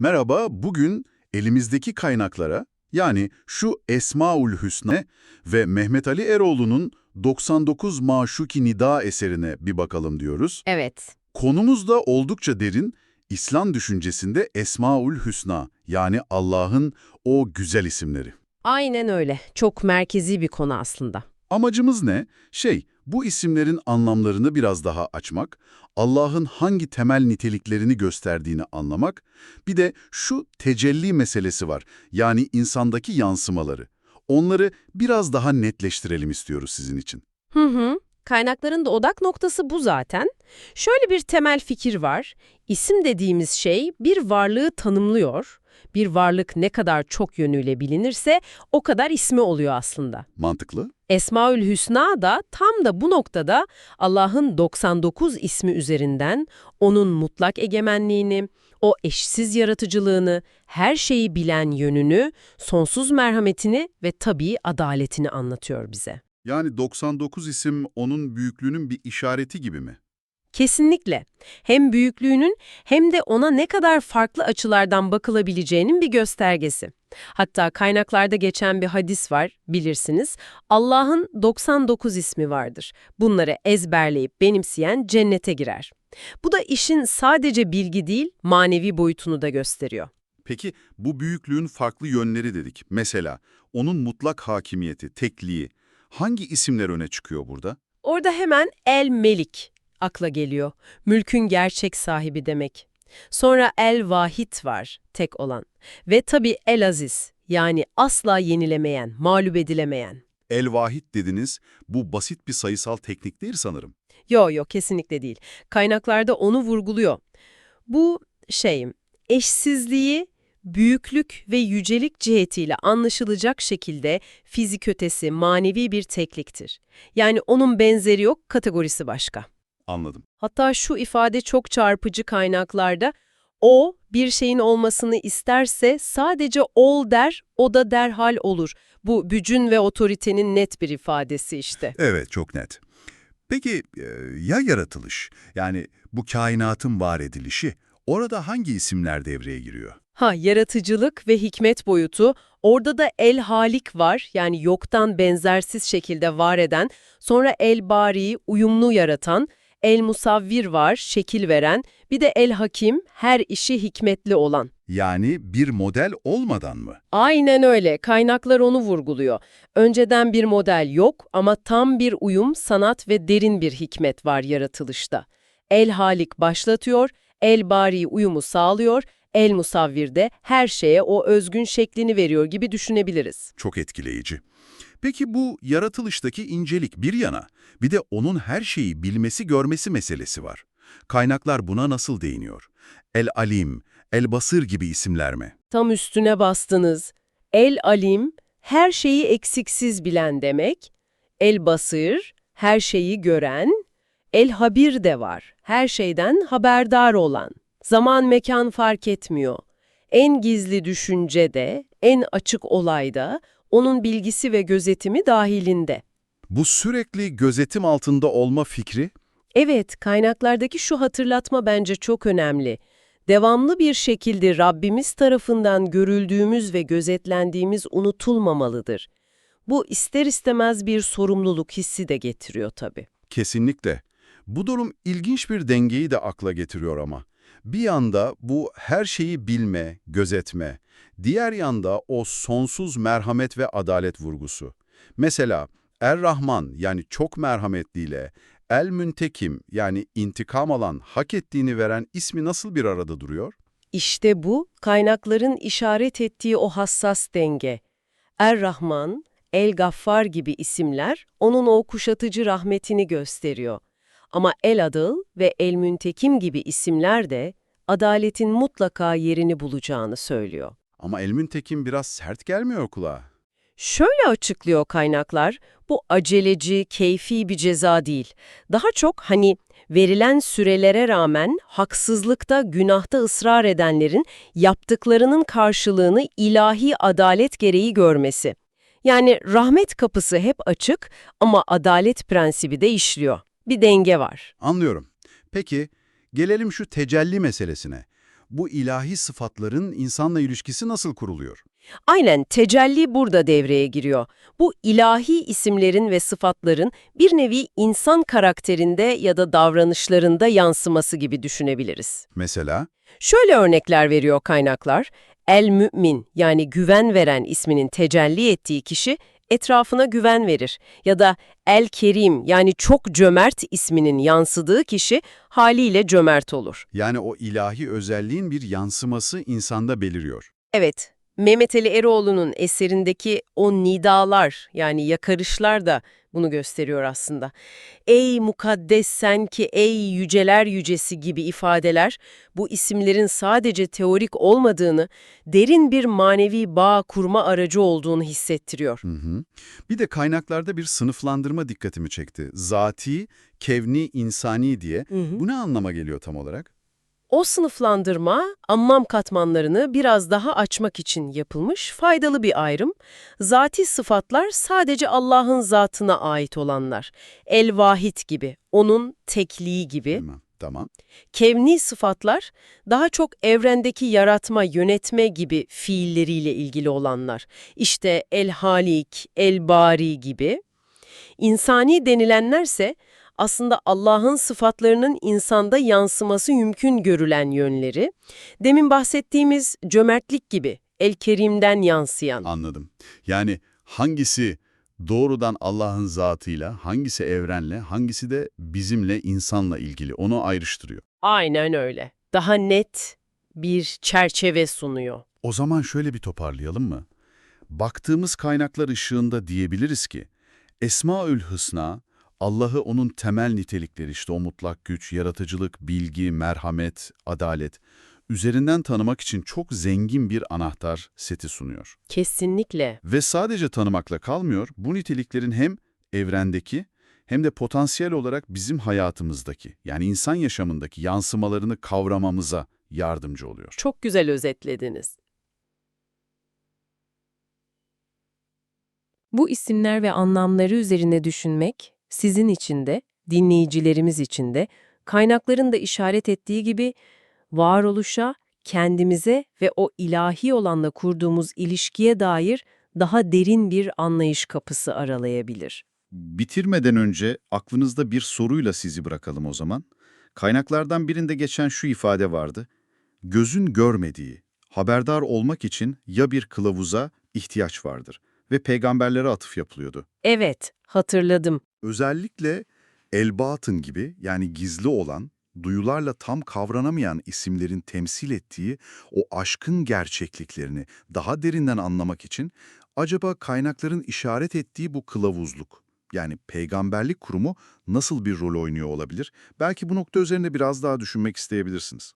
Merhaba, bugün elimizdeki kaynaklara, yani şu Esmaül Hüsna ve Mehmet Ali Eroğlu'nun 99 Maşuki Nida eserine bir bakalım diyoruz. Evet. Konumuz da oldukça derin, İslam düşüncesinde Esmaül Hüsna, yani Allah'ın o güzel isimleri. Aynen öyle. Çok merkezi bir konu aslında. Amacımız ne? Şey, bu isimlerin anlamlarını biraz daha açmak, Allah'ın hangi temel niteliklerini gösterdiğini anlamak, bir de şu tecelli meselesi var, yani insandaki yansımaları. Onları biraz daha netleştirelim istiyoruz sizin için. Hı hı. Kaynakların da odak noktası bu zaten. Şöyle bir temel fikir var. İsim dediğimiz şey bir varlığı tanımlıyor. Bir varlık ne kadar çok yönüyle bilinirse o kadar ismi oluyor aslında. Mantıklı? Esmaül Hüsna da tam da bu noktada Allah'ın 99 ismi üzerinden onun mutlak egemenliğini, o eşsiz yaratıcılığını, her şeyi bilen yönünü, sonsuz merhametini ve tabii adaletini anlatıyor bize. Yani 99 isim onun büyüklüğünün bir işareti gibi mi? Kesinlikle. Hem büyüklüğünün hem de ona ne kadar farklı açılardan bakılabileceğinin bir göstergesi. Hatta kaynaklarda geçen bir hadis var, bilirsiniz. Allah'ın 99 ismi vardır. Bunları ezberleyip benimseyen cennete girer. Bu da işin sadece bilgi değil, manevi boyutunu da gösteriyor. Peki bu büyüklüğün farklı yönleri dedik. Mesela onun mutlak hakimiyeti, tekliği. Hangi isimler öne çıkıyor burada? Orada hemen El-Melik akla geliyor. Mülkün gerçek sahibi demek. Sonra El-Vahid var, tek olan. Ve tabii El-Aziz, yani asla yenilemeyen, mağlup edilemeyen. El-Vahid dediniz, bu basit bir sayısal teknik değil sanırım. Yo yo kesinlikle değil. Kaynaklarda onu vurguluyor. Bu şey, eşsizliği büyüklük ve yücelik cihetiyle anlaşılacak şekilde fizik ötesi, manevi bir tekliktir. Yani onun benzeri yok, kategorisi başka. Anladım. Hatta şu ifade çok çarpıcı kaynaklarda, o bir şeyin olmasını isterse sadece ol der, o da derhal olur. Bu bücün ve otoritenin net bir ifadesi işte. Evet, çok net. Peki e, ya yaratılış, yani bu kainatın var edilişi, orada hangi isimler devreye giriyor? Ha, yaratıcılık ve hikmet boyutu, orada da el-halik var, yani yoktan benzersiz şekilde var eden, sonra el-bari, uyumlu yaratan, el-musavvir var, şekil veren, bir de el-hakim, her işi hikmetli olan. Yani bir model olmadan mı? Aynen öyle, kaynaklar onu vurguluyor. Önceden bir model yok ama tam bir uyum, sanat ve derin bir hikmet var yaratılışta. El-halik başlatıyor, el-bari uyumu sağlıyor, el-musavvir de her şeye o özgün şeklini veriyor gibi düşünebiliriz. Çok etkileyici. Peki bu yaratılıştaki incelik bir yana, bir de onun her şeyi bilmesi görmesi meselesi var. Kaynaklar buna nasıl değiniyor? El-Alim, El-Basır gibi isimler mi? Tam üstüne bastınız. El-alim, her şeyi eksiksiz bilen demek. El-basır, her şeyi gören. El-habir de var, her şeyden haberdar olan. Zaman mekan fark etmiyor. En gizli düşünce de, en açık olayda, onun bilgisi ve gözetimi dahilinde. Bu sürekli gözetim altında olma fikri, Evet, kaynaklardaki şu hatırlatma bence çok önemli. Devamlı bir şekilde Rabbimiz tarafından görüldüğümüz ve gözetlendiğimiz unutulmamalıdır. Bu ister istemez bir sorumluluk hissi de getiriyor tabii. kesinlikle. Bu durum ilginç bir dengeyi de akla getiriyor ama. Bir yanda bu her şeyi bilme, gözetme, diğer yanda o sonsuz merhamet ve adalet vurgusu. Mesela Er-Rahman yani çok merhametliyle El-Müntekim yani intikam alan, hak ettiğini veren ismi nasıl bir arada duruyor? İşte bu, kaynakların işaret ettiği o hassas denge. Er-Rahman, El-Gaffar gibi isimler onun o kuşatıcı rahmetini gösteriyor. Ama El-Adıl ve El-Müntekim gibi isimler de adaletin mutlaka yerini bulacağını söylüyor. Ama El-Müntekim biraz sert gelmiyor kulağa. Şöyle açıklıyor kaynaklar, bu aceleci, keyfi bir ceza değil. Daha çok hani verilen sürelere rağmen haksızlıkta, günahta ısrar edenlerin yaptıklarının karşılığını ilahi adalet gereği görmesi. Yani rahmet kapısı hep açık ama adalet prensibi de işliyor. Bir denge var. Anlıyorum. Peki, gelelim şu tecelli meselesine. bu ilahi sıfatların insanla ilişkisi nasıl kuruluyor? Aynen tecelli burada devreye giriyor. Bu ilahi isimlerin ve sıfatların bir nevi insan karakterinde ya da davranışlarında yansıması gibi düşünebiliriz. Mesela, Şöyle örnekler veriyor kaynaklar. El-Mü'min yani güven veren isminin tecelli ettiği kişi etrafına güven verir. Ya da El-Kerim yani çok cömert isminin yansıdığı kişi haliyle cömert olur. yani o ilahi özelliğin bir yansıması insanda beliriyor. Evet, Mehmet Ali Eroğlu'nun eserindeki o nidalar yani yakarışlar da bunu gösteriyor aslında. Ey mukaddes sen ki ey yüceler yücesi gibi ifadeler bu isimlerin sadece teorik olmadığını, derin bir manevi bağ kurma aracı olduğunu hissettiriyor. Hı hı. Bir de kaynaklarda bir sınıflandırma dikkatimi çekti. Zati, kevni, insani diye. Bu ne anlama geliyor tam olarak? O sınıflandırma, anlam katmanlarını biraz daha açmak için yapılmış faydalı bir ayrım. Zati sıfatlar sadece Allah'ın zatına ait olanlar. El-Vahid gibi, onun tekliği gibi. Tamam. Tamam. Kevni sıfatlar daha çok evrendeki yaratma, yönetme gibi fiilleriyle ilgili olanlar. İşte El-Halik, El-Bari gibi. İnsani denilenlerse aslında Allah'ın sıfatlarının insanda yansıması mümkün görülen yönleri. Demin bahsettiğimiz cömertlik gibi El-Kerim'den yansıyan. Anladım. Yani hangisi doğrudan Allah'ın zatıyla, hangisi evrenle, hangisi de bizimle, insanla ilgili onu ayrıştırıyor. Aynen öyle. Daha net bir çerçeve sunuyor. O zaman şöyle bir toparlayalım mı? Baktığımız kaynaklar ışığında diyebiliriz ki, Esmaül Hüsna, Allah'ı onun temel nitelikleri işte o mutlak güç, yaratıcılık, bilgi, merhamet, adalet, üzerinden tanımak için çok zengin bir anahtar seti sunuyor. Kesinlikle. Ve sadece tanımakla kalmıyor, bu niteliklerin hem evrendeki hem de potansiyel olarak bizim hayatımızdaki, yani insan yaşamındaki yansımalarını kavramamıza yardımcı oluyor. Çok güzel özetlediniz. Bu isimler ve anlamları üzerine düşünmek, sizin için de, dinleyicilerimiz için de, kaynakların da işaret ettiği gibi varoluşa, kendimize ve o ilahi olanla kurduğumuz ilişkiye dair daha derin bir anlayış kapısı aralayabilir. Bitirmeden önce aklınızda bir soruyla sizi bırakalım o zaman. Kaynaklardan birinde geçen şu ifade vardı. Gözün görmediği, haberdar olmak için ya bir kılavuza ihtiyaç vardır ve peygamberlere atıf yapılıyordu. Evet, hatırladım. Özellikle elbatın gibi yani gizli olan, duyularla tam kavranamayan isimlerin temsil ettiği o aşkın gerçekliklerini daha derinden anlamak için acaba kaynakların işaret ettiği bu kılavuzluk, yani peygamberlik kurumu nasıl bir rol oynuyor olabilir? Belki bu nokta üzerinde biraz daha düşünmek isteyebilirsiniz.